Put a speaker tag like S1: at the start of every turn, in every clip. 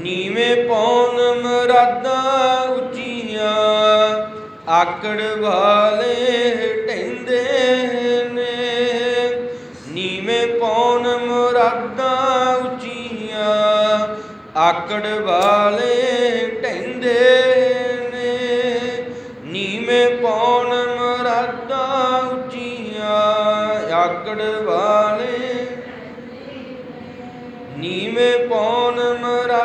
S1: ਨੀਵੇਂ ਪੌਣ ਮਰਾਦਾਂ ਉੱਚੀਆਂ, ਆਕੜ ਵਾਲੇ ਢੈਂਦੇ ਨੇ। ਨੀਵੇਂ ਪੌਣ ਮਰਾਦਾਂ ਉੱਚੀਆਂ, ਆਕੜ ਵਾਲੇ ਢੈਂਦੇ ਨੇ। ਨੀਵੇਂ ਪੌਣ ਮਰਾਦਾਂ ਉੱਚੀਆਂ, ਆਕੜ ਵਾਲੇ। ਨੀਵੇਂ ਪੌਣ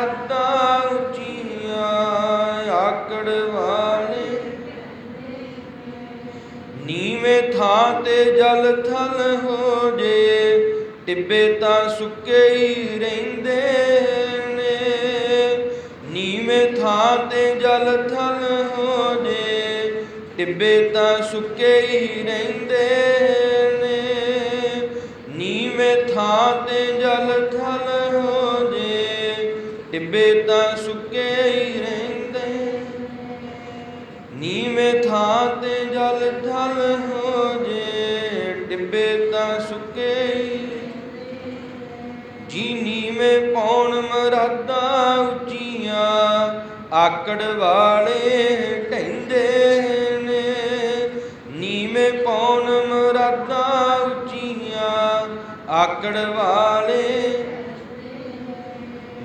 S1: ਮਰਾਦਾ ਉੱਚੀਆਂ ਆਕੜ ਵਾਲੇ। ਨੀਵੇਂ ਥਾਂ ਤੇ ਜਲ ਥਲ ਹੋ ਜੇ, ਟਿੱਬੇ ਤਾਂ ਸੁੱਕੇ ਹੀ ਰਹਿੰਦੇ ਨੇ। ਨੀਵੇਂ ਥਾਂ ਤੇ ਜਲ ਥਲ ਹੋ ਜੇ, ਟਿੱਬੇ ਤਾਂ ਸੁੱਕੇ ਹੀ ਰਹਿੰਦੇ ਟਿੱਬੇ ਤਾਂ ਸੁੱਕੇ ਹੀ ਰਹਿੰਦੇ। ਨੀਵੇਂ ਥਾਂ ਤੇ ਜਲ ਥਲ ਹੋ ਜੇ, ਟਿੱਬੇ ਤਾਂ ਸੁੱਕੇ ਹੀ ਜੀ ਨੀਵੇਂ ਪੌਣ ਮਰਾਦਾ ਉੱਚੀਆਂ, ਆਕੜ ਵਾਲੇ ਢੈਂਦੇ ਨੇ। ਨੀਵੇਂ ਪੌਣ ਮਰਾਦਾ ਉੱਚੀਆਂ, ਆਕੜ ਵਾਲੇ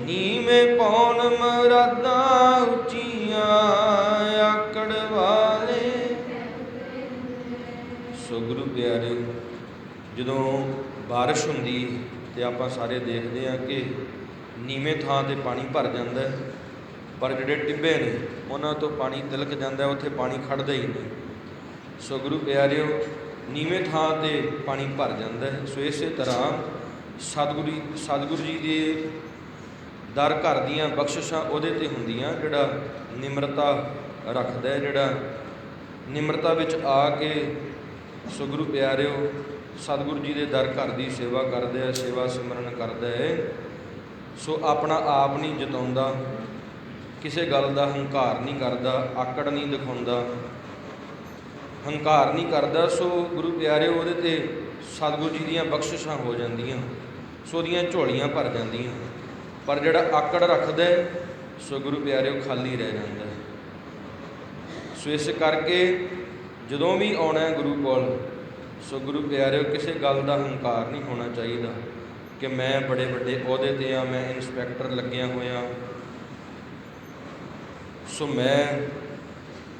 S1: ਨੀਵੇਂ ਪੌਣ ਮਰਾਦਾ ਉੱਚੀਆਂ ਆਕੜ ਵਾਲੇ। ਸੋ ਗੁਰੂ ਪਿਆਰੇ, ਜਦੋਂ ਬਾਰਿਸ਼ ਹੁੰਦੀ ਤੇ ਆਪਾਂ ਸਾਰੇ ਦੇਖਦੇ ਹਾਂ ਕਿ ਨੀਵੇਂ ਥਾਂ ਤੇ ਪਾਣੀ ਭਰ ਜਾਂਦਾ ਪਰ ਜਿਹੜੇ ਟਿੱਬੇ ਨੇ, ਉਹਨਾਂ ਤੋਂ ਪਾਣੀ ਤਿਲਕ ਜਾਂਦਾ ਉੱਥੇ ਪਾਣੀ ਖੜਦਾ ਹੀ ਨਹੀਂ। ਸੋ ਗੁਰੂ ਪਿਆਰਿਓ, ਨੀਵੇਂ ਥਾਂ ਤੇ ਪਾਣੀ ਭਰ ਜਾਂਦਾ ਹੈ। ਸੋ ਇਸੇ ਤਰ੍ਹਾਂ ਸਤਿਗੁਰੂ ਸਤਿਗੁਰੂ ਜੀ ਦੇ ਦਰ ਘਰ ਦੀਆਂ ਬਖਸ਼ਿਸ਼ਾਂ ਉਹਦੇ ਤੇ ਹੁੰਦੀਆਂ, ਜਿਹੜਾ ਨਿਮਰਤਾ ਰੱਖਦਾ ਹੈ, ਜਿਹੜਾ ਨਿਮਰਤਾ ਵਿੱਚ ਆ ਕੇ ਸੋ ਗੁਰੂ ਪਿਆਰਿਓ, ਸਤਿਗੁਰੂ ਜੀ ਦੇ ਦਰ ਘਰ ਦੀ ਸੇਵਾ ਕਰਦਾ ਹੈ ਸੇਵਾ ਸਿਮਰਨ ਕਰਦਾ ਹੈ ਸੋ ਆਪਣਾ ਆਪ ਨਹੀਂ ਜਤਾਉਂਦਾ, ਕਿਸੇ ਗੱਲ ਦਾ ਹੰਕਾਰ ਨਹੀਂ ਕਰਦਾ, ਆਕੜ ਨਹੀਂ ਦਿਖਾਉਂਦਾ, ਹੰਕਾਰ ਨਹੀਂ ਕਰਦਾ। ਸੋ ਗੁਰੂ ਪਿਆਰਿਓ, ਉਹਦੇ ਤੇ ਸਤਿਗੁਰੂ ਜੀ ਦੀਆਂ ਬਖਸ਼ਿਸ਼ਾਂ ਹੋ ਜਾਂਦੀਆਂ, ਸੋ ਉਹਦੀਆਂ ਝੋਲੀਆਂ ਭਰ ਜਾਂਦੀਆਂ। ਪਰ ਜਿਹੜਾ ਆਕੜ ਰੱਖਦਾ ਸੋ ਗੁਰੂ ਪਿਆਰਿਓ ਖਾਲੀ ਰਹਿ ਜਾਂਦਾ ਸੋ ਇਸ ਕਰਕੇ ਜਦੋਂ ਵੀ ਆਉਣਾ ਗੁਰੂ ਕੋਲ, ਸੋ ਗੁਰੂ ਪਿਆਰਿਓ ਕਿਸੇ ਗੱਲ ਦਾ ਹੰਕਾਰ ਨਹੀਂ ਹੋਣਾ ਚਾਹੀਦਾ ਕਿ ਮੈਂ ਬੜੇ ਵੱਡੇ ਅਹੁਦੇ ਤੇ ਆ ਮੈਂ ਇਨਸਪੈਕਟਰ ਲੱਗਿਆ ਹੋਇਆ। ਸੋ ਮੈਂ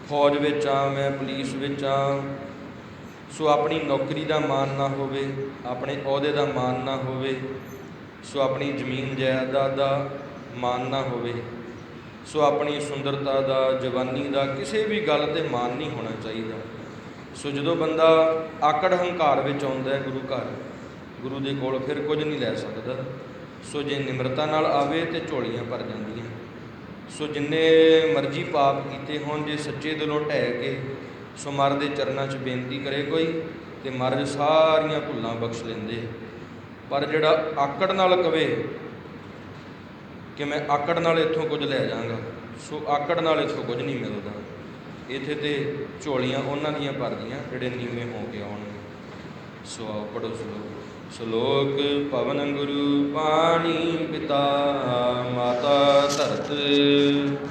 S1: ਫੌਜ ਵਿੱਚ ਆ ਮੈਂ ਪੁਲਿਸ ਵਿੱਚ ਆ ਸੋ ਆਪਣੀ ਨੌਕਰੀ ਦਾ ਮਾਣ ਨਾ ਹੋਵੇ, ਆਪਣੇ ਅਹੁਦੇ ਦਾ ਮਾਣ ਨਾ ਹੋਵੇ। ਸੋ ਆਪਣੀ ਜ਼ਮੀਨ ਜਾਇਦਾਦ ਦਾ ਮਾਣ ਨਾ ਹੋਵੇ। ਸੋ ਆਪਣੀ ਸੁੰਦਰਤਾ ਦਾ, ਜਵਾਨੀ ਦਾ ਕਿਸੇ ਵੀ ਗੱਲ ਤੇ ਮਾਣ ਨਹੀਂ ਹੋਣਾ ਚਾਹੀਦਾ। ਸੋ ਜਦੋਂ ਬੰਦਾ ਆਕੜ ਹੰਕਾਰ ਵਿੱਚ ਆਉਂਦਾ ਹੈ ਗੁਰੂ ਘਰ, ਗੁਰੂ ਦੇ ਕੋਲ ਫਿਰ ਕੁਝ ਨਹੀਂ ਲੈ ਸਕਦਾ। ਸੋ ਜੇ ਨਿਮਰਤਾ ਨਾਲ ਆਵੇ ਤੇ ਝੋਲੀਆਂ ਭਰ ਜਾਂਦੀਆਂ। ਸੋ ਜਿੰਨੇ ਮਰਜ਼ੀ ਪਾਪ ਕੀਤੇ ਹੋਣ, ਜੇ ਸੱਚੇ ਦਿਲੋਂ ਢਹਿ ਕੇ ਸੋ ਮਰ ਦੇ ਚਰਨਾਂ 'ਚ ਬੇਨਤੀ ਕਰੇ ਕੋਈ ਤੇ ਮਹਾਰਾਜ ਸਾਰੀਆਂ ਭੁੱਲਾਂ ਬਖਸ਼ ਲੈਂਦੇ। ਪਰ ਜਿਹੜਾ ਆਕੜ ਨਾਲ ਕਵੇ ਕਿ ਮੈਂ ਆਕੜ ਨਾਲ ਇੱਥੋਂ ਕੁਝ ਲੈ ਜਾਵਾਂਗਾ, ਸੋ ਆਕੜ ਨਾਲ ਇੱਥੋਂ ਕੁਝ ਨਹੀਂ ਮਿਲਦਾ। ਇੱਥੇ ਤੇ ਝੋਲੀਆਂ ਉਹਨਾਂ ਦੀਆਂ ਭਰਦੀਆਂ, ਜਿਹੜੇ ਨੀਵੇਂ ਹੋ ਕੇ ਆਉਣਗੇ ਸੋ ਆਓ ਪੜੋ ਸ਼ਲੋਕ। ਸ਼ਲੋਕ ਪਵਨ ਗੁਰੂ ਪਾਣੀ ਪਿਤਾ, ਮਾਤਾ ਧਰਤ